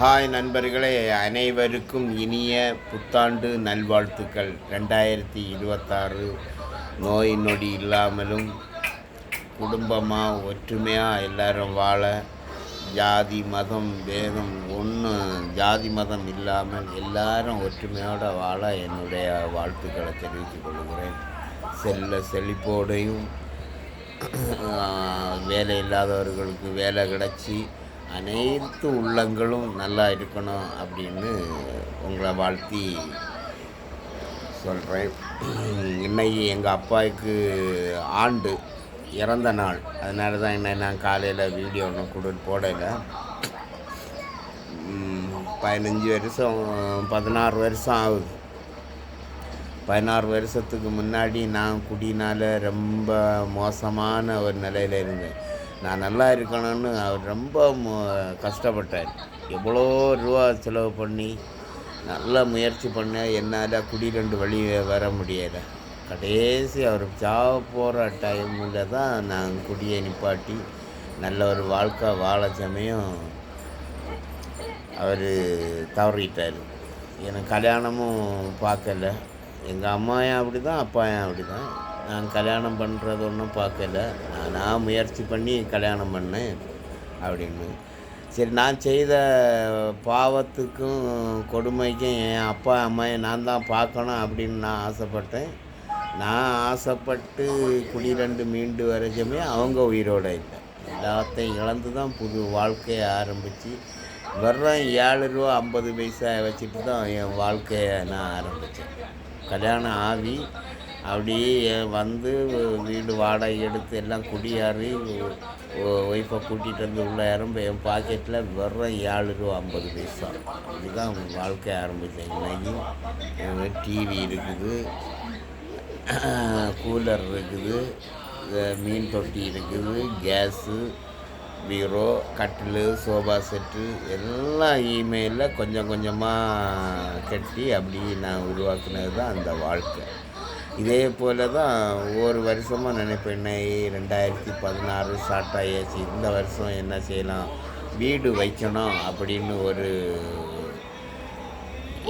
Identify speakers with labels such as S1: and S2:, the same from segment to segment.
S1: Hi நண்பர்களே அனைவருக்கும் இனிய புத்தாண்டு நல்வாழ்த்துக்கள். ரெண்டாயிரத்தி இருபத்தாறு நோய் நொடி இல்லாமலும் குடும்பமாக ஒற்றுமையாக எல்லாரும் வாழ ஜாதி மதம் வேதம் ஒன்று ஜாதி மதம் இல்லாமல் எல்லாரும் ஒற்றுமையோடு வாழ என்னுடைய வாழ்த்துக்களை தெரிவித்துக் கொள்கிறேன். செல்ல செழிப்போடையும் வேலை இல்லாதவர்களுக்கு வேலை கிடச்சி அனைத்து உள்ளங்களும் நல்லா இருக்கணும் அப்படின்னு உங்களை வாழ்த்தி சொல்கிறேன் இன்னைக்கு எங்கள் அப்பாவுக்கு ஆண்டு இறந்த நாள். அதனால தான் என்ன நான் காலையில் வீடியோ ஒன்றும் கொடுத்து போடலை. பதினஞ்சு வருஷம் பதினாறு வருஷம் ஆகுது. பதினாறு வருஷத்துக்கு முன்னாடி நான் குடினால் ரொம்ப மோசமான ஒரு நிலையில் இருந்தேன். நான் நல்லா இருக்கணும்னு அவர் ரொம்ப மோ- கஷ்டப்பட்டார். எவ்வளோ ரூபா செலவு பண்ணி நல்லா முயற்சி பண்ண என்னால் குடி ரெண்டு வழி வர முடியலை. கடைசி அவர் சாவ போகிற டைமில் தான் நான் குடியை நிப்பாட்டி நல்ல ஒரு வாழ்க்கை வாழ சமயம் அவர் தவறிட்டார். எனக்கு கல்யாணமும் பார்க்கல. எங்கள் அம்மாயும் அப்படி தான் அப்பாயும் அப்படி தான் நான் கல்யாணம் பண்ணுறது ஒன்றும் பார்க்கல. நான் முயற்சி பண்ணி கல்யாணம் பண்ணேன் அப்படின்னு. சரி நான் செய்த பாவத்துக்கும் கொடுமைக்கும் என் அப்பா அம்மாயை நான் தான் பார்க்கணும் அப்படின்னு நான் ஆசைப்பட்டேன். நான் ஆசைப்பட்டு குடிரண்டு மீண்டு வரைக்குமே அவங்க உயிரோட இல்லை. எல்லாத்தையும் இழந்து தான் புது வாழ்க்கையை ஆரம்பித்து வெறும் ஏழு ரூபா ஐம்பது பைசா வச்சுட்டு தான் என் வாழ்க்கையை நான் ஆரம்பித்தேன் கல்யாணம் ஆகி அப்படியே வந்து வீடு வாடகை எடுத்து எல்லாம் குடியாறி ஒய்ஃபை கூட்டிகிட்டு வந்து உள்ள இறம்ப என் பாக்கெட்டில் வெறும் ஏழு ரூபா ஐம்பது பைசா. இதுதான் வாழ்க்கை ஆரம்பித்தேன் இன்னைக்கு டிவி இருக்குது கூலர் இருக்குது மீன் தொட்டி இருக்குது கேஸு பீரோ கட்டில் சோபா செட்டு எல்லாம் இமெயிலில் கொஞ்சம் கொஞ்சமாக கட்டி அப்படி நான் உருவாக்குனது தான் அந்த வாழ்க்கை. இதே போல் தான் ஒவ்வொரு வருஷமாக நினைப்பேன் என்ன ரெண்டாயிரத்தி பதினாறு ஸ்டார்ட் ஆகியாச்சு இந்த வருஷம் என்ன செய்யலாம்? வீடு வைக்கணும் அப்படின்னு ஒரு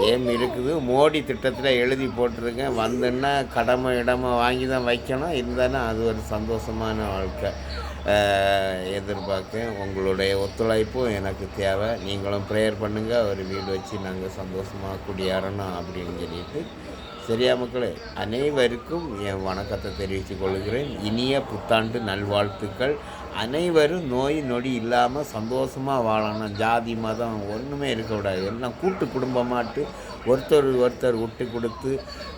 S1: ஏம் இருக்குது. மோடி திட்டத்தில் எழுதி போட்டிருக்கேன். வந்தேன்னா கடமை இடமா வாங்கி தான் வைக்கணும். இருந்தாலும் அது ஒரு சந்தோஷமான வாழ்க்கை. எதிர்பார்க்கேன் உங்களுடைய ஒத்துழைப்பும் எனக்கு தேவை. நீங்களும் ப்ரேயர் பண்ணுங்கள் ஒரு வீடு வச்சு நாங்கள் சந்தோஷமாக குடியேறணும் அப்படின்னு சொல்லிட்டு சரியா மக்களே அனைவருக்கும் என் வணக்கத்தை தெரிவித்துக் கொள்கிறேன். இனிய புத்தாண்டு நல்வாழ்த்துக்கள். அனைவரும் நோய் நொடி இல்லாமல் சந்தோஷமாக வாழணும். ஜாதி மதம் ஒன்றுமே இருக்கக்கூடாது. எல்லாம் கூட்டு குடும்பமாட்டு ஒருத்தர் ஒருத்தர் விட்டு கொடுத்து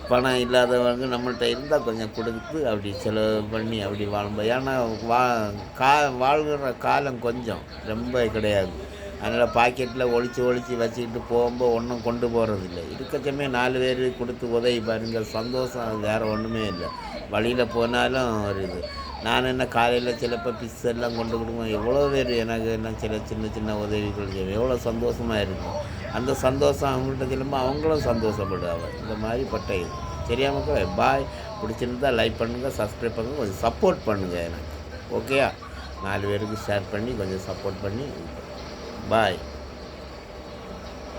S1: பணம் இல்லாதவங்க நம்மள்ட்ட இருந்தால் கொஞ்சம் கொடுத்து அப்படி செலவு பண்ணி அப்படி வாழும்போது ஏன்னா வா கா வாழ்கிற காலம் கொஞ்சம் ரொம்ப கிடையாது. அதனால் பாக்கெட்டில் ஒழித்து ஒழித்து வச்சுக்கிட்டு போகும்போது ஒன்றும் கொண்டு போகிறதில்ல இருக்கச்சமே நாலு பேர் கொடுத்து உதவி பாருங்கள் சந்தோஷம். அது வேறு ஒன்றுமே இல்லை. வழியில் போனாலும் ஒரு இது. நான் என்ன காலையில் சிலப்போ பிஸ் எல்லாம் கொண்டு கொடுப்போம் எவ்வளோ பேர் எனக்கு என்ன சில சின்ன சின்ன உதவிகள் எவ்வளோ சந்தோஷமாக இருக்கும். அந்த சந்தோஷம் அவங்கள்ட்ட திரும்ப அவங்களும் சந்தோஷப்படுவாங்க. இந்த மாதிரி பட்ட இது சரியா மக்களே? பாய் பிடிச்சிருந்தா லைக் பண்ணுங்கள் சப்ஸ்கிரைப் பண்ணுங்கள் கொஞ்சம் சப்போர்ட் பண்ணுங்கள் எனக்கு. ஓகேயா நாலு பேருக்கு ஷேர் பண்ணி கொஞ்சம் சப்போர்ட் பண்ணி பாய்